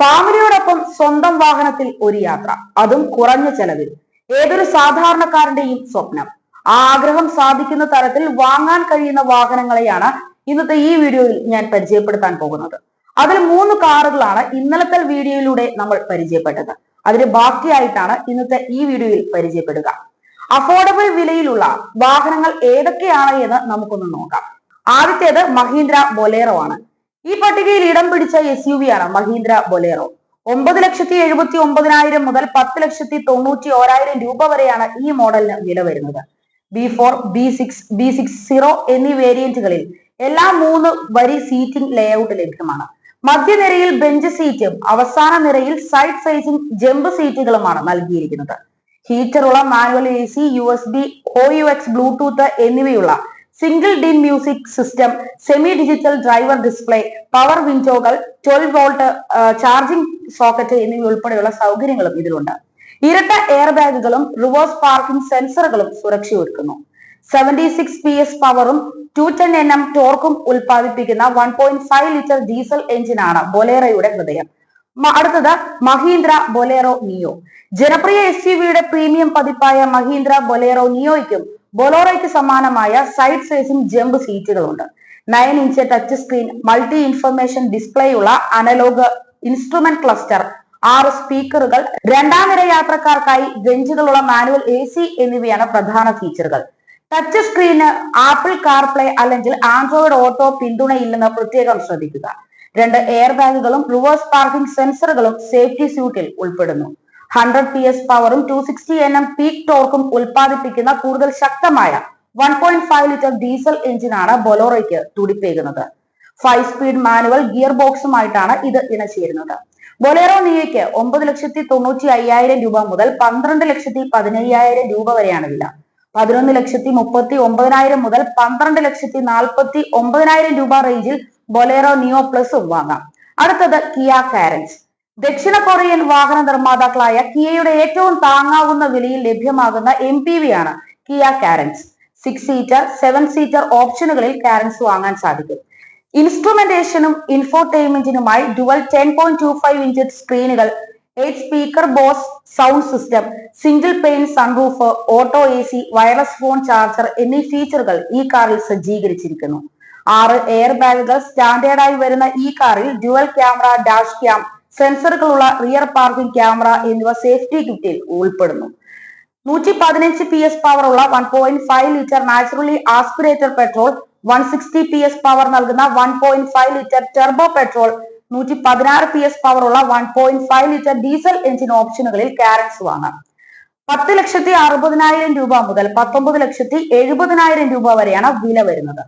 ഫാമിലിയോടൊപ്പം സ്വന്തം വാഹനത്തിൽ ഒരു യാത്ര. അതും കുറഞ്ഞ ചെലവിൽ. ഏതൊരു സാധാരണക്കാരന്റെയും സ്വപ്നം. ആ ആഗ്രഹം സാധിക്കുന്ന തരത്തിൽ വാങ്ങാൻ കഴിയുന്ന വാഹനങ്ങളെയാണ് ഇന്നത്തെ ഈ വീഡിയോയിൽ ഞാൻ പരിചയപ്പെടുത്താൻ പോകുന്നത്. അതിൽ മൂന്ന് കാറുകളാണ് ഇന്നലത്തെ വീഡിയോയിലൂടെ നമ്മൾ പരിചയപ്പെട്ടത്. അതിന് ബാക്കിയായിട്ടാണ് ഇന്നത്തെ ഈ വീഡിയോയിൽ പരിചയപ്പെടുക. അഫോർഡബിൾ വിലയിലുള്ള വാഹനങ്ങൾ ഏതൊക്കെയാണ് എന്ന് നമുക്കൊന്ന് നോക്കാം. ആദ്യത്തേത് മഹീന്ദ്ര ബൊലേറോ ആണ്. ഈ പട്ടികയിൽ ഇടം പിടിച്ച എസ് യു വി ആണ് മഹീന്ദ്ര ബൊലേറോ. ഒമ്പത് ലക്ഷത്തി എഴുപത്തി ഒമ്പതിനായിരം മുതൽ പത്ത് ലക്ഷത്തി തൊണ്ണൂറ്റി ഓരായിരം രൂപ വരെയാണ് ഈ മോഡലിന് വില വരുന്നത്. B four B six B six zero എന്നീ വേരിയന്റുകളിൽ എല്ലാ മൂന്ന് വരി സീറ്റിംഗ് ലേഔട്ട് ലഭ്യമാണ്. മധ്യനിരയിൽ ബെഞ്ച് സീറ്റും അവസാന നിരയിൽ സൈഡ് സൈസിംഗ് ജമ്പ് സീറ്റുകളുമാണ് നൽകിയിരിക്കുന്നത്. ഹീറ്ററുള്ള manual A C U S B O U X Bluetooth എന്നിവയുള്ള single DIN music system semi digital driver display power വിൻഡോകൾ twelve volt charging socket എന്നിവ ഉൾപ്പെടെയുള്ള സൗകര്യങ്ങളും ഇതിലുണ്ട്. ഇരട്ട എയർ ബാഗുകളും റിവേഴ്സ് പാർക്കിംഗ് സെൻസറുകളും സുരക്ഷയൊരുക്കുന്നു. സെവന്റി സിക്സ് പി എസ് പവറും ടു ടെൻ എൻ എം ടോർക്കും ഉൽപ്പാദിപ്പിക്കുന്ന one point five litre diesel എഞ്ചിനാണ് ബൊലേറയുടെ ഹൃദയം. അടുത്തത് മഹീന്ദ്ര ബൊലേറോ നിയോ. ജനപ്രിയ എസ് യു വിയുടെ പ്രീമിയം പതിപ്പായ മഹീന്ദ്ര ബൊലേറോ നിയോയ്ക്കും ബൊലോറയ്ക്ക് സമാനമായ സൈഡ് സൈസും jump സീറ്റുകളുണ്ട് nine inch touch screen multi information display ഉള്ള അനലോഗ് ഇൻസ്ട്രുമെന്റ് ക്ലസ്റ്റർ ആറ് സ്പീക്കറുകൾ രണ്ടാം നിര യാത്രക്കാർക്കായി ബെഞ്ചുകളുള്ള മാനുവൽ എ സി എന്നിവയാണ് പ്രധാന ഫീച്ചറുകൾ ടച്ച് സ്ക്രീന് ആപ്പിൾ കാർപ്ലേ അല്ലെങ്കിൽ ആൻഡ്രോയിഡ് ഓട്ടോ പിന്തുണയില്ലെന്ന് പ്രത്യേകം ശ്രദ്ധിക്കുക. രണ്ട് എയർ ബാഗുകളും റിവേഴ്സ് പാർക്കിംഗ് സെൻസറുകളും സേഫ്റ്റി സ്യൂട്ടിൽ ഉൾപ്പെടുന്നു. ഹൺഡ്രഡ് പി എസ് പവറും two sixty N M peak ടോർക്കും ഉൽപ്പാദിപ്പിക്കുന്ന കൂടുതൽ ശക്തമായ one point five litre diesel എഞ്ചിനാണ് ബൊലോറയ്ക്ക് തുടിപ്പേകുന്നത്. ഫൈവ് സ്പീഡ് മാനുവൽ ഗിയർ ബോക്സുമായിട്ടാണ് ഇത് ഇണചേരുന്നത് ബൊലേറോ നിയയ്ക്ക് ഒമ്പത് ലക്ഷത്തി തൊണ്ണൂറ്റി അയ്യായിരം രൂപ മുതൽ പന്ത്രണ്ട് ലക്ഷത്തി പതിനയ്യായിരം രൂപ വരെയാണ് വില. പതിനൊന്ന് ലക്ഷത്തി മുപ്പത്തി ഒമ്പതിനായിരം മുതൽ പന്ത്രണ്ട് ലക്ഷത്തി നാൽപ്പത്തി ഒമ്പതിനായിരം രൂപ റേഞ്ചിൽ ബൊലേറോ നിയോ പ്ലസും വാങ്ങാം. അടുത്തത് കിയ കാരൻസ്. ദക്ഷിണ കൊറിയൻ വാഹന നിർമ്മാതാക്കളായ കിയയുടെ ഏറ്റവും താങ്ങാവുന്ന വിലയിൽ ലഭ്യമാകുന്ന എം പി വി ആണ് Kia Carens six seater seven seater ഓപ്ഷനുകളിൽ Carens വാങ്ങാൻ സാധിക്കും. ഇൻസ്ട്രുമെന്റേഷനും ഇൻഫോർടൈൻമെന്റിനുമായി dual ten point two five inch സ്ക്രീനുകൾ eight speaker Bose sound system single pane sunroof auto A C wireless phone charger എന്നീ ഫീച്ചറുകൾ ഈ കാറിൽ സജ്ജീകരിച്ചിരിക്കുന്നു. ആറ് എയർ ബാഗുകൾ സ്റ്റാൻഡേർഡായി വരുന്ന ഈ കാറിൽ ഡ്യുവൽ ക്യാമറ ഡാഷ് ക്യാം സെൻസറുകളുള്ള റിയർ പാർക്കിംഗ് ക്യാമറ എന്നിവ സേഫ്റ്റി കിറ്റിൽ ഉൾപ്പെടുന്നു. നൂറ്റി പതിനഞ്ച് പി എസ് പവർ ഉള്ള one point five litre naturally aspirator petrol one sixty P S power നൽകുന്ന one point five litre turbo petrol നൂറ്റി പതിനാറ് പി എസ് പവർ ഉള്ള one point five litre diesel engine ഓപ്ഷനുകളിൽ Carens വാങ്ങാം പത്ത് ലക്ഷത്തി അറുപതിനായിരം രൂപ മുതൽ പത്തൊമ്പത് ലക്ഷത്തി എഴുപതിനായിരം രൂപ വരെയാണ് വില വരുന്നത്.